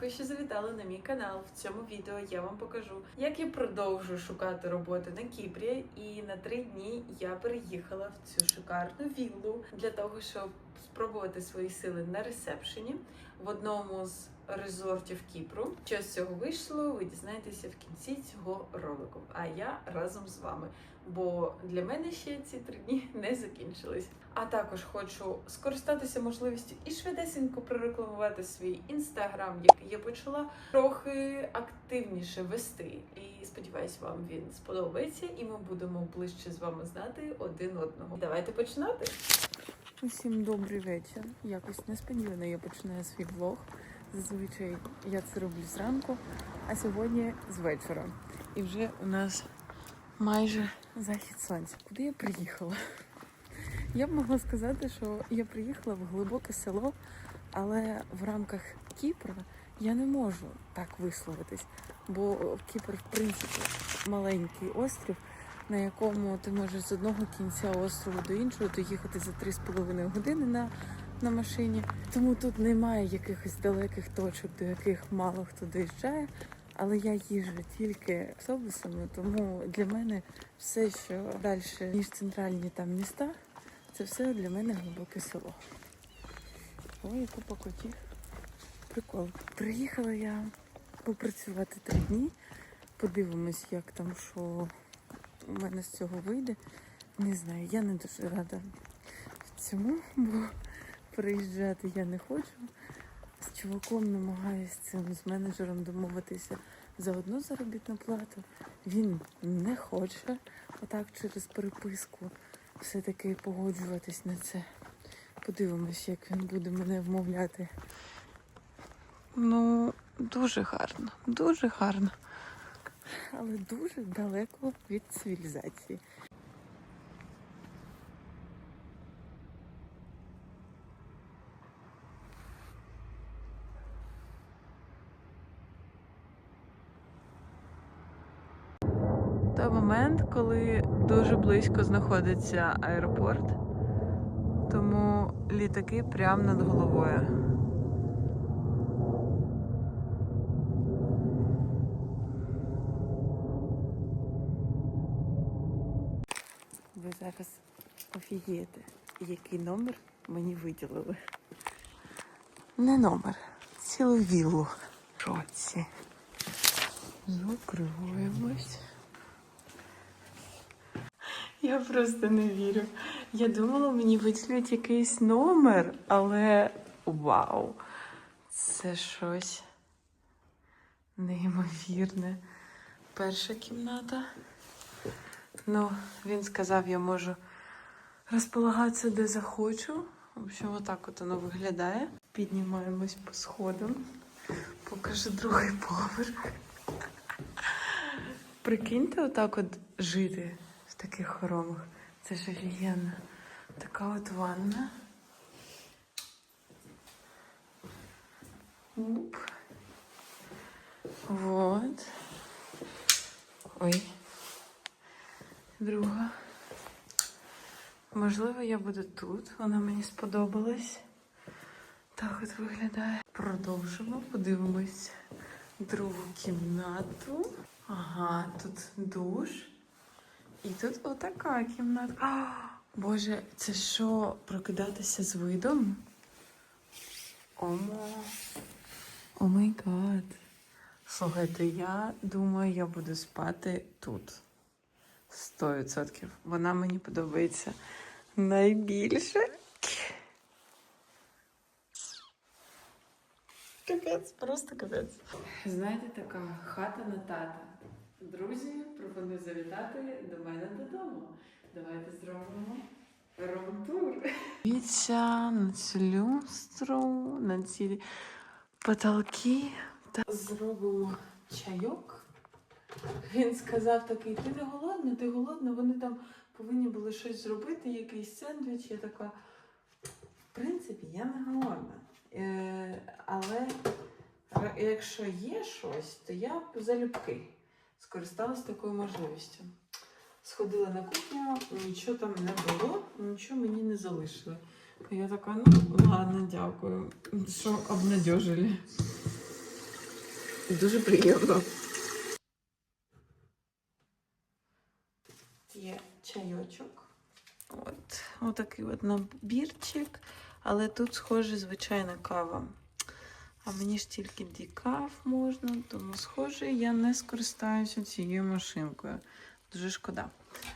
Дякую, що завітали на мій канал. В цьому відео я вам покажу, як я продовжую шукати роботи на Кіпрі. І на три дні я переїхала в цю шикарну віллу для того, щоб спробувати свої сили на ресепшені в одному з резортів Кіпру. Що з цього вийшло, ви дізнаєтеся в кінці цього ролику. А я разом з вами. Бо для мене ще ці три дні не закінчились. А також хочу скористатися можливістю і швидесенько прорекламувати свій інстаграм, який я почала трохи активніше вести. І сподіваюсь, вам він сподобається, і ми будемо ближче з вами знати один одного. Давайте починати. Усім добрий вечір. Якось несподівано я починаю свій влог. Зазвичай я це роблю зранку, а сьогодні з вечора. І вже у нас майже захід сонця. Куди я приїхала? Я б могла сказати, що я приїхала в глибоке село, але в рамках Кіпра я не можу так висловитись, бо Кіпр, в принципі, маленький острів, на якому ти можеш з одного кінця острову до іншого доїхати за 3,5 години на, на машині. Тому тут немає якихось далеких точок, до яких мало хто доїжджає. Але я їжджу тільки автобусами, тому для мене все, що далі, ніж центральні там міста, це все для мене глибоке село. Ой, купа котів. Прикол. Приїхала я попрацювати три дні. Подивимось, як там, що у мене з цього вийде. Не знаю, я не дуже рада цьому, бо переїжджати я не хочу. З чуваком намагаюся цим з менеджером домовитися за одну заробітну плату. Він не хоче отак через переписку все-таки погоджуватись на це. Подивимось, як він буде мене вмовляти. Ну, дуже гарно, дуже гарно. Але дуже далеко від цивілізації. Той момент, коли дуже близько знаходиться аеропорт, тому літаки прямо над головою. Ви зараз офігієте, який номер мені виділили. Не номер, цілу віллу. Шоці. Закриваємось. Я просто не вірю. Я думала, мені виділять якийсь номер, але вау! Це щось неймовірне. Перша кімната. Ну, він сказав, я можу розполагатися де захочу. В общем, отак от воно виглядає. Піднімаємось по сходам. Покажу другий поверх. Прикиньте, отак от жити в таких хоромах. Це ж офігенно. Така от ванна. Уп. Вот. Ой. Друга. Можливо, я буду тут. Вона мені сподобалась. Так от виглядає. Продовжимо, подивимось другу кімнату. Ага, тут душ. І тут отака кімната. А, Боже, це що, прокидатися з видом? Омо. О май гад. Слухайте, я думаю, я буду спати тут. Сто відсотків. Вона мені подобається найбільше. Капець, просто капець. Знаєте, така хата на тата. Друзі, пропоную завітати до мене додому. Давайте зробимо рум-тур. Дивіться на цю люстру, на ці потолки. Та зробимо чайок. Він сказав такий, ти не голодна, ти голодна. Вони там повинні були щось зробити, якийсь сендвіч. Я така, в принципі, я не голодна. Е, але якщо є щось, то я залюбки скористалась такою можливістю. Сходила на кухню, нічого там не було, нічого мені не залишили. Я така, ну ладно, дякую, що обнадежили. Дуже приємно. Є чайочок. От, отакий от набірчик. Але тут, схоже, звичайна кава. А мені ж тільки дікав можна, тому, схоже, я не скористаюся цією машинкою. Дуже шкода.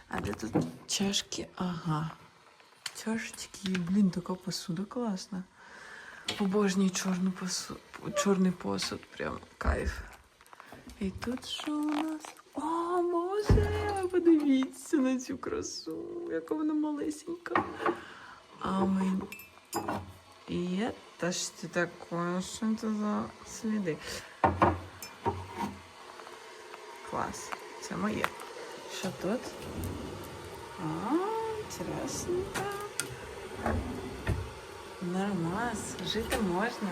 А де тут чашки? Ага. Чашечки, блін, така посуда класна. Обожнюю чорну посуд, чорний посуд, прям кайф. І тут що у нас? О, Боже, подивіться на цю красу, яка вона малесенька. А ми. І это что такое? Що це за сліди? Клас. Це моє. Що тут? А, інтересненько. Нормас, жити можна.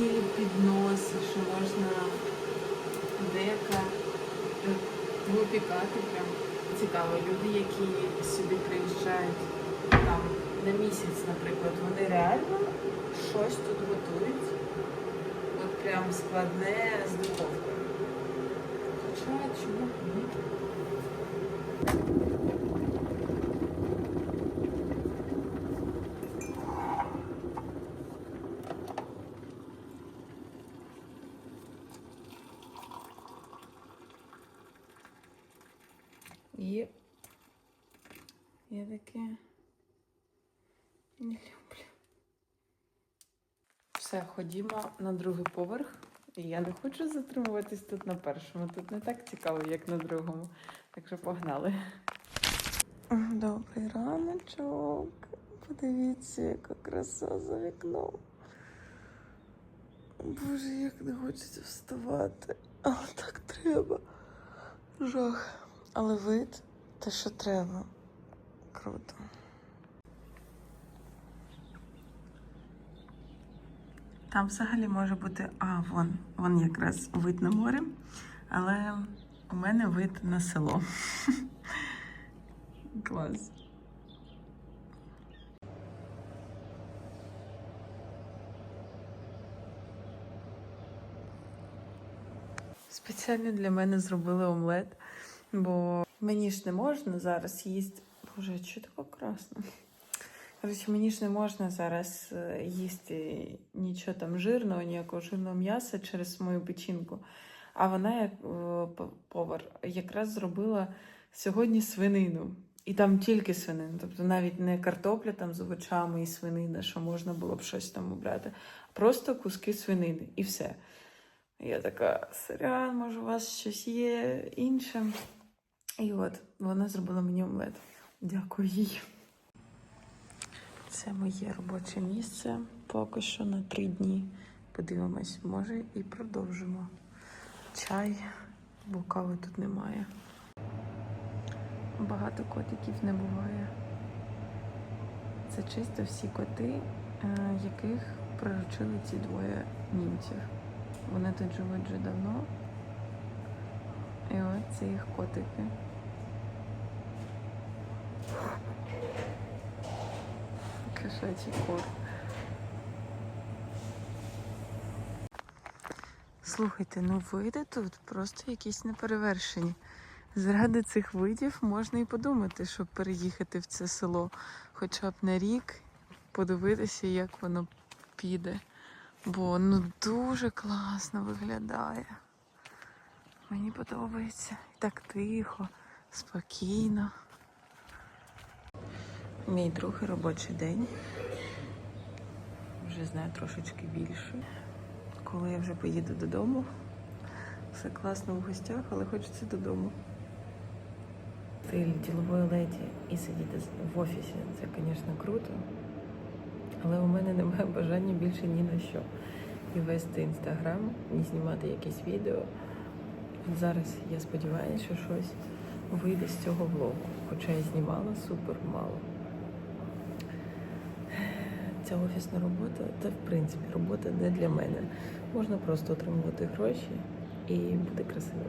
Цілі підноси, що можна дека випікати прям. Цікаво, люди, які сюди приїжджають там на місяць, наприклад, вони реально щось тут готують. От прям складне з духовкою. Хоча чому ні? І я таке не люблю. Все, ходімо на другий поверх. І я не хочу затримуватись тут на першому. Тут не так цікаво, як на другому. Так що погнали. Добрий раночок. Подивіться, яка краса за вікном. Боже, як не хочеться вставати. Але так треба. Жах. Але вид те, що треба. Круто. Там взагалі може бути. А, вон, вон якраз вид на море, але у мене вид на село. Клас. Спеціально для мене зробили омлет, бо мені ж не можна зараз їсти. Боже, що таке красно? Коротше, мені ж не можна зараз е, їсти нічого там жирного, ніякого жирного м'яса через мою печінку. А вона, як е, повар, якраз зробила сьогодні свинину. І там тільки свинина, тобто навіть не картопля там з овочами і свинина, що можна було б щось там обрати, просто куски свинини і все. Я така, сорян, може, у вас щось є інше. І от вона зробила мені омлет. Дякую їй. Це моє робоче місце поки що на три дні. Подивимось, може і продовжимо. Чай, бо кави тут немає. Багато котиків не буває. Це чисто всі коти, е, яких приручили ці двоє німців. Вони тут живуть вже давно. І от це їх котики. Кошачий кор. Слухайте, ну види тут просто якісь неперевершені. Заради цих видів можна і подумати, щоб переїхати в це село хоча б на рік, подивитися, як воно піде. Бо ну дуже класно виглядає. Мені подобається. І так тихо, спокійно. Мій другий робочий день. Вже знаю трошечки більше. Коли я вже поїду додому, все класно в гостях, але хочеться додому. Стиль ділової леді і сидіти в офісі це, звісно, круто. Але у мене немає бажання більше ні на що. І вести інстаграм, ні знімати якісь відео. Зараз я сподіваюся, що щось вийде з цього влогу. Хоча я знімала супер мало. Ця офісна робота, це в принципі робота не для мене. Можна просто отримувати гроші і бути красивим.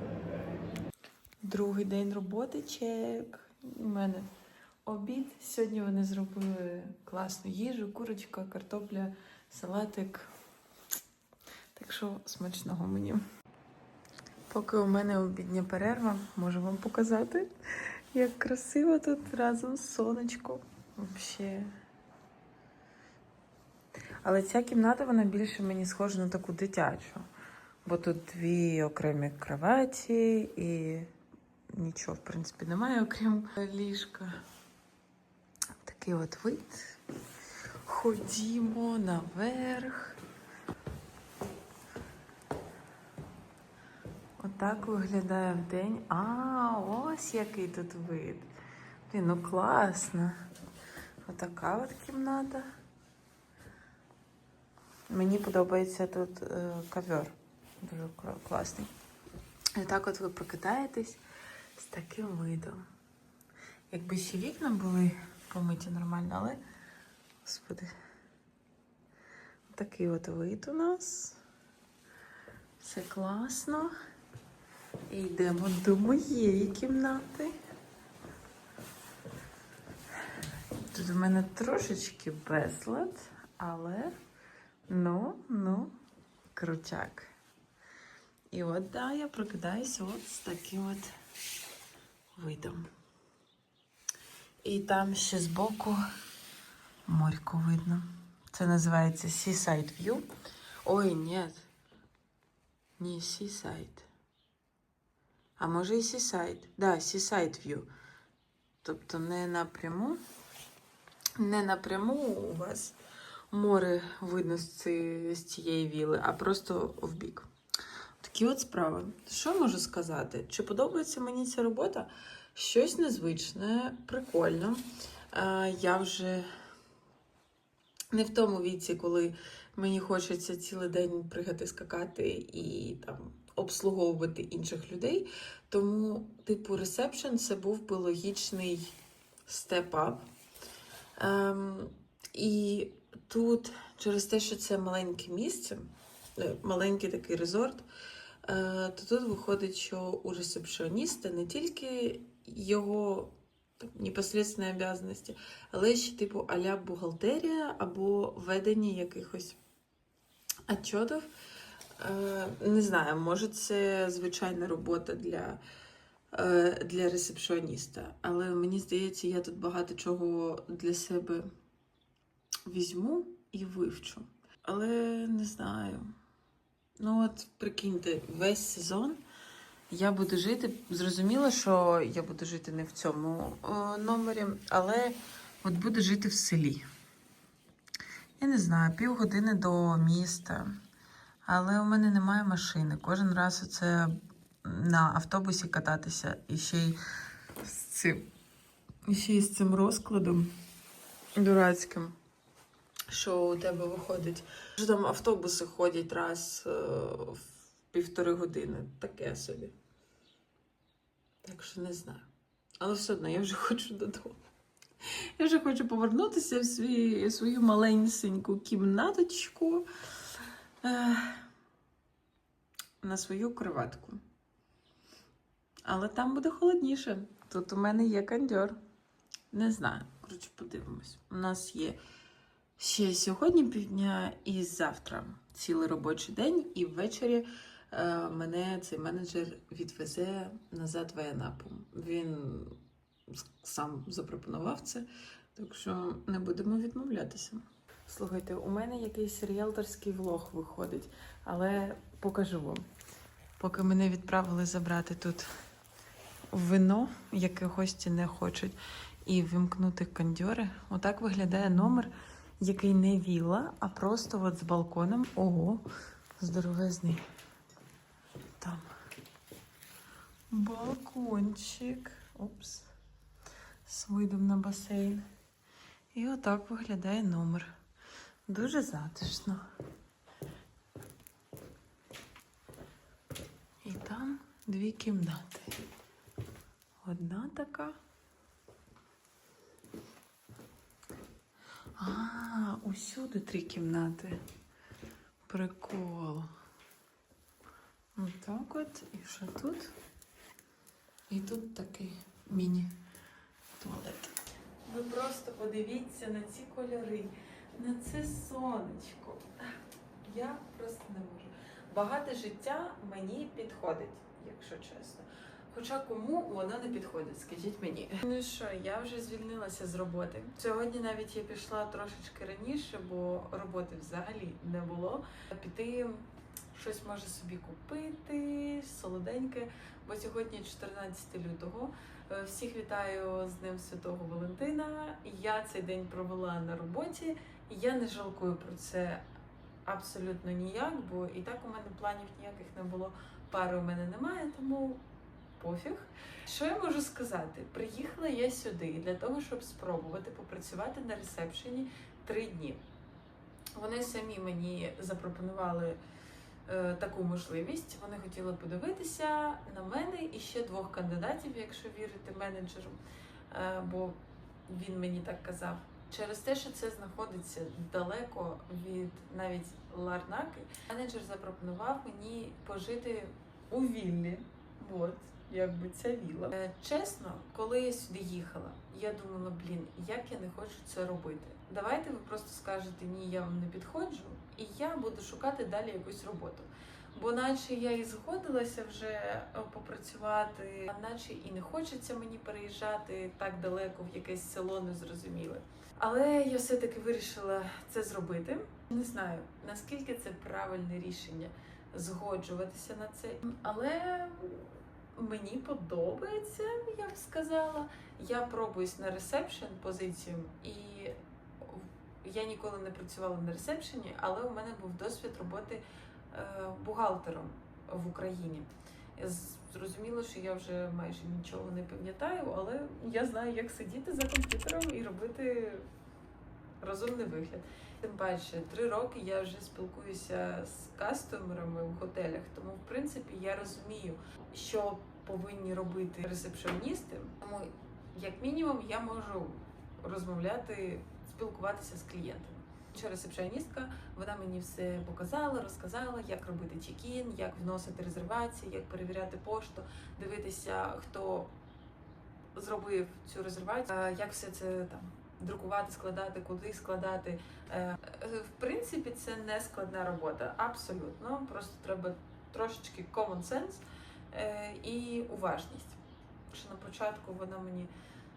Другий день роботи чек. У мене обід. Сьогодні вони зробили класну їжу, курочка, картопля, салатик. Так що смачного мені. Поки у мене обідня перерва, можу вам показати, як красиво тут разом з сонечком. Взагалі. Але ця кімната, вона більше мені схожа на таку дитячу. Бо тут дві окремі кроваті і нічого, в принципі, немає, окрім ліжка. Такий от вид. Ходімо наверх. Отак виглядає в день. А, ось який тут вид. Блін, ну класно. Отака от кімната. Мені подобається тут е, ковер. Дуже класний. І так от ви прокидаєтесь з таким видом. Якби ще вікна були помиті нормально, але. Господи. Такий от вид у нас. Все класно. І йдемо до моєї кімнати. Тут у мене трошечки безлад, але ну, ну, крутяк. І от да, я прокидаюся от з таким от видом. І там ще збоку морько видно. Це називається Seaside View. Ой, ні. Ні, Seaside. А може і Seaside. Да, Seaside View. Тобто не напряму. Не напряму у вас море видно з, ці, з цієї віли, а просто в бік. Такі от справи. Що можу сказати? Чи подобається мені ця робота? Щось незвичне, прикольно. Е, я вже не в тому віці, коли мені хочеться цілий день пригати, скакати і там обслуговувати інших людей. Тому, типу, ресепшн це був би логічний степ-ап. Ем, і тут, через те, що це маленьке місце, е, маленький такий резорт, е, то тут виходить, що у ресепшіоніста не тільки його непосредственні обов'язки, але ще, типу, аля бухгалтерія або ведення якихось отчетів. Е, Не знаю, може, це звичайна робота для, для ресепшіоніста, але мені здається, я тут багато чого для себе візьму і вивчу. Але не знаю. Ну, от прикиньте, весь сезон я буду жити. Зрозуміло, що я буду жити не в цьому е, номері, але от буду жити в селі. Я не знаю, півгодини до міста. Але у мене немає машини. Кожен раз це на автобусі кататися і ще й з цим, і ще й з цим розкладом дурацьким, що у тебе виходить. Що там автобуси ходять раз е, в півтори години. Таке собі. Так що не знаю. Але все одно я вже хочу додому. Я вже хочу повернутися в свій, свою маленьку кімнаточку е, на свою кроватку. Але там буде холодніше. Тут у мене є кондьор. Не знаю. Коротше, подивимось. У нас є ще сьогодні півдня і завтра цілий робочий день, і ввечері е, мене цей менеджер відвезе назад в Аянапу. Він сам запропонував це, так що не будемо відмовлятися. Слухайте, у мене якийсь ріелторський влог виходить, але покажу вам. Поки мене відправили забрати тут вино, яке гості не хочуть, і вимкнути кондьори. Отак виглядає номер, який не віла, а просто от з балконом. Ого, здоровезний. Там. Балкончик. Опс. З видом на басейн. І отак виглядає номер. Дуже затишно. І там дві кімнати. Одна така. А, усюди три кімнати. Прикол. Отак от. І що тут? І тут такий міні-туалет. Ви просто подивіться на ці кольори, на це сонечко. Я просто не можу. Багате життя мені підходить, якщо чесно. Хоча кому воно не підходить, скажіть мені. Ну що, я вже звільнилася з роботи. Сьогодні навіть я пішла трошечки раніше, бо роботи взагалі не було. Піти щось може собі купити, солоденьке, бо сьогодні 14 лютого. Е, Всіх вітаю з Днем Святого Валентина. Я цей день провела на роботі. і Я не жалкую про це абсолютно ніяк, бо і так у мене планів ніяких не було. Пари у мене немає, тому пофіг. Що я можу сказати? Приїхала я сюди для того, щоб спробувати попрацювати на ресепшені три дні. Вони самі мені запропонували е, таку можливість. Вони хотіли подивитися на мене і ще двох кандидатів, якщо вірити менеджеру, е, бо він мені так казав. Через те, що це знаходиться далеко від навіть Ларнаки, менеджер запропонував мені пожити у віллі. От, якби ця віла. Е, чесно, коли я сюди їхала, я думала, блін, як я не хочу це робити. Давайте ви просто скажете ні, я вам не підходжу, і я буду шукати далі якусь роботу. Бо наче я і згодилася вже е, попрацювати, а наче і не хочеться мені переїжджати так далеко в якесь село незрозуміле. Але я все-таки вирішила це зробити. Не знаю, наскільки це правильне рішення згоджуватися на це. Але мені подобається, я б сказала. Я пробуюсь на ресепшн позицію, і я ніколи не працювала на ресепшені, але у мене був досвід роботи е, бухгалтером в Україні. Зрозуміло, що я вже майже нічого не пам'ятаю, але я знаю, як сидіти за комп'ютером і робити розумний вигляд. Тим паче, три роки я вже спілкуюся з кастомерами в готелях, тому в принципі я розумію, що повинні робити ресепшоністи. Тому, як мінімум, я можу розмовляти, спілкуватися з клієнтами. Що ресепшоністка, вона мені все показала, розказала, як робити чекін, як вносити резервації, як перевіряти пошту, дивитися, хто зробив цю резервацію, е, як все це там друкувати, складати, куди складати. Е, е, В принципі, це не складна робота, абсолютно. Просто треба трошечки common sense і уважність. Що на початку вона мені.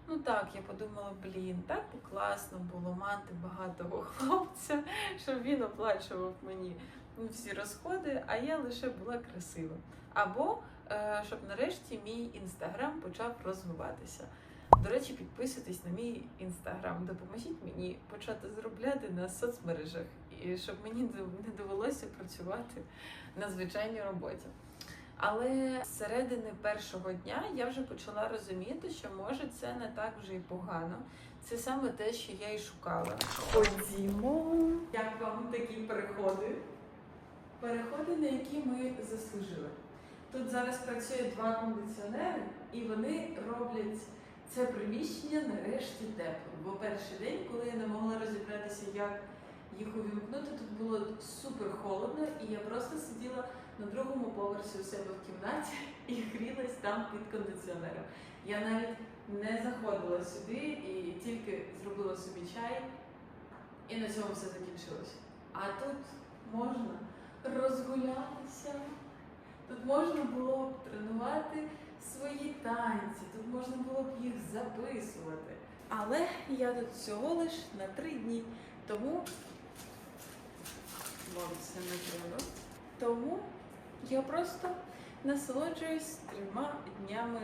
Ну так, я подумала, блін, так би класно було мати багатого хлопця, щоб він оплачував мені всі розходи, а я лише була красива. Або е, щоб нарешті мій інстаграм почав розвиватися. До речі, підписуйтесь на мій інстаграм, допоможіть мені почати заробляти на соцмережах, і щоб мені не довелося працювати на звичайній роботі. Але з середини першого дня я вже почала розуміти, що може це не так вже і погано. Це саме те, що я і шукала. Ходімо. Як вам такі переходи? Переходи, на які ми заслужили. Тут зараз працює два кондиціонери, і вони роблять це приміщення нарешті теплим. Бо перший день, коли я не могла розібратися, як їх увімкнути, тут було супер холодно, і я просто сиділа на другому поверсі у себе в кімнаті і грілась там під кондиціонером. Я навіть не заходила сюди і тільки зробила собі чай, і на цьому все закінчилося. А тут можна розгулятися, тут можна було б тренувати свої танці, тут можна було б їх записувати. Але я тут всього лиш на три дні. Тому це не треба. Тому я просто насолоджуюсь трьома днями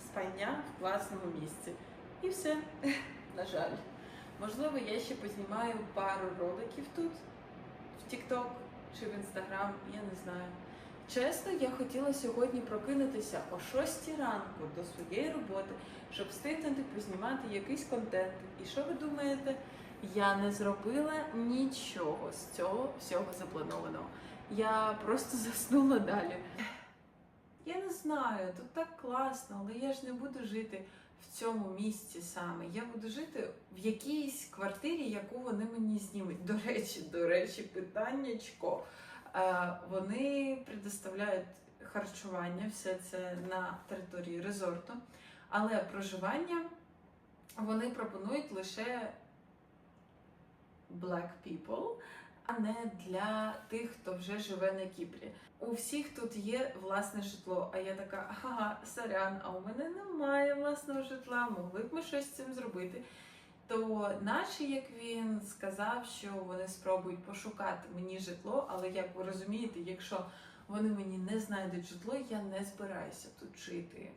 спання в класному місці. І все, на жаль. Можливо, я ще познімаю пару роликів тут, в TikTok чи в Instagram, я не знаю. Чесно, я хотіла сьогодні прокинутися о 6 ранку до своєї роботи, щоб встигнути познімати якийсь контент. І що ви думаєте? Я не зробила нічого з цього всього запланованого. Я просто заснула далі. Я не знаю, тут так класно, але я ж не буду жити в цьому місці саме. Я буду жити в якійсь квартирі, яку вони мені знімуть. До речі, до речі, питаннячко. Е, Вони предоставляють харчування, все це на території резорту, але проживання вони пропонують лише black people, а не для тих, хто вже живе на Кіпрі. У всіх тут є власне житло. А я така, ага, сорян, а у мене немає власного житла, могли б ми щось з цим зробити. То наші, як він сказав, що вони спробують пошукати мені житло, але як ви розумієте, якщо вони мені не знайдуть житло, я не збираюся тут жити.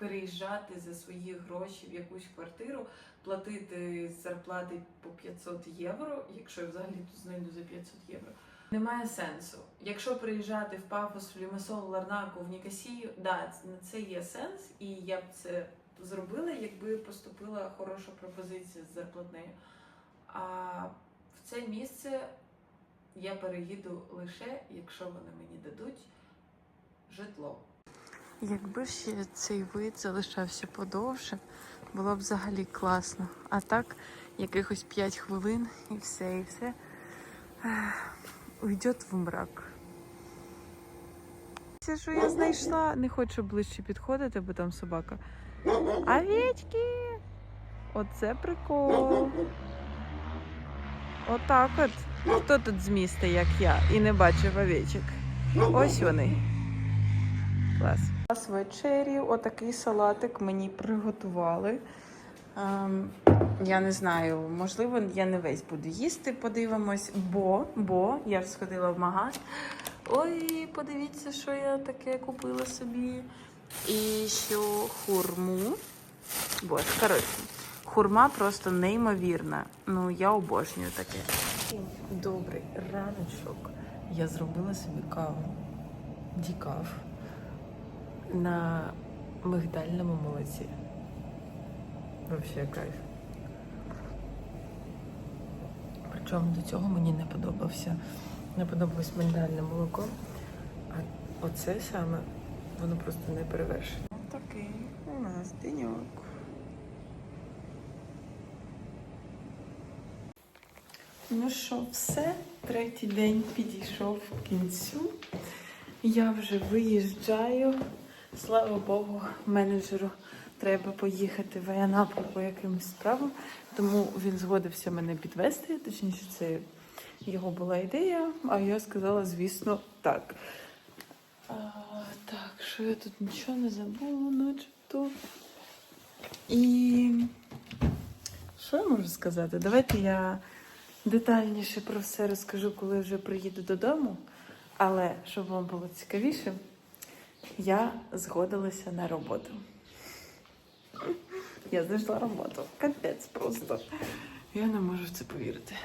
Переїжджати за свої гроші в якусь квартиру, платити з зарплати по 500 євро, якщо я взагалі тут знайду за 500 євро. Немає сенсу. Якщо приїжджати в Пафос, в Лімасол, в Ларнаку, в Нікосію, да, на це є сенс, і я б це зробила, якби поступила хороша пропозиція з зарплатнею. А в це місце я переїду лише, якщо вони мені дадуть житло. Якби ще цей вид залишався подовше, було б взагалі класно. А так, якихось 5 хвилин і все, і все уйде в мрак. Це що я знайшла, не хочу ближче підходити, бо там собака. Овечки! Оце прикол. Отак от. Хто тут з міста, як я, і не бачив овечок? Ось вони. Клас. Клас вечері, отакий салатик мені приготували. Ем, я не знаю, можливо, я не весь буду їсти, подивимось, бо, бо я сходила в магаз. Ой, подивіться, що я таке купила собі. І що хурму. Боже, коротше, хурма просто неймовірна. Ну, я обожнюю таке. Добрий раночок. Я зробила собі каву. Дікав на мигдальному молоці. Вообще кайф. Причому до цього мені не подобався. Не подобалось мигдальне молоко. А оце саме воно просто не перевершено. Такий у нас деньок. Ну що, все, третій день підійшов к кінцю. Я вже виїжджаю. Слава Богу, менеджеру треба поїхати в Аянапу по якимось справам, тому він згодився мене підвести. Точніше, це його була ідея, а я сказала, звісно, так. А, так, що я тут нічого не забула, начебто. І що я можу сказати? Давайте я детальніше про все розкажу, коли вже приїду додому. Але щоб вам було цікавіше, я згодилася на роботу. Я знайшла роботу. Капець просто. Я не можу в це повірити.